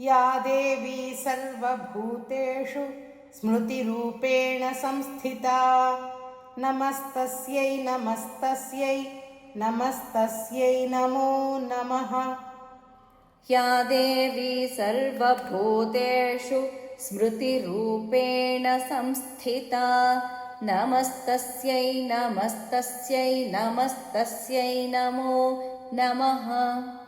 या देवी सर्वभूतेषु स्मृतिरूपेण संस्थिता। नमस्तस्यै नमस्तस्यै नमस्तस्यै नमो नमः। या देवी सर्वभूतेषु स्मृतिरूपेण संस्थिता। नमस्तस्यै नमस्तस्यै नमस्तस्यै नमो नमः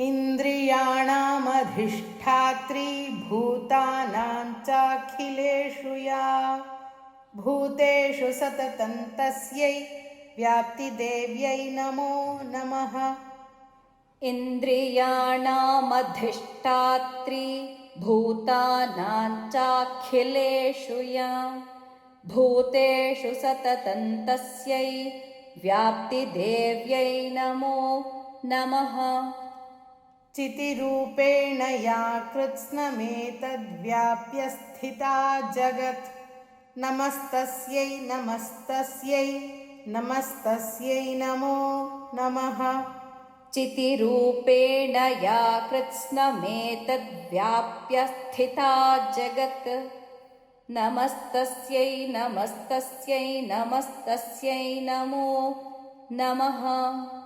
इन्द्रियाणामधिष्ठात्री भूतानां चाखिलेषु या। भूतेषु सततं तस्यै व्याप्तिदेव्यै नमो नमः। इन्द्रियाणामधिष्ठात्री भूतानां चाखिलेषु या। भूतेषु सततं तस्यै व्याप्तिदेव्यै नमो नमः चितिरूपेण या कृत्स्नमेतद्व्याप्य स्थिता जगत्। नमस्तस्यै नमस्तस्यै नमस्तस्यै नमो नमः। चितिरूपेण या कृत्स्नमेतद्व्याप्य स्थिता जगत्। नमस्तस्यै नमस्तस्यै नमस्तस्यै नमो नमः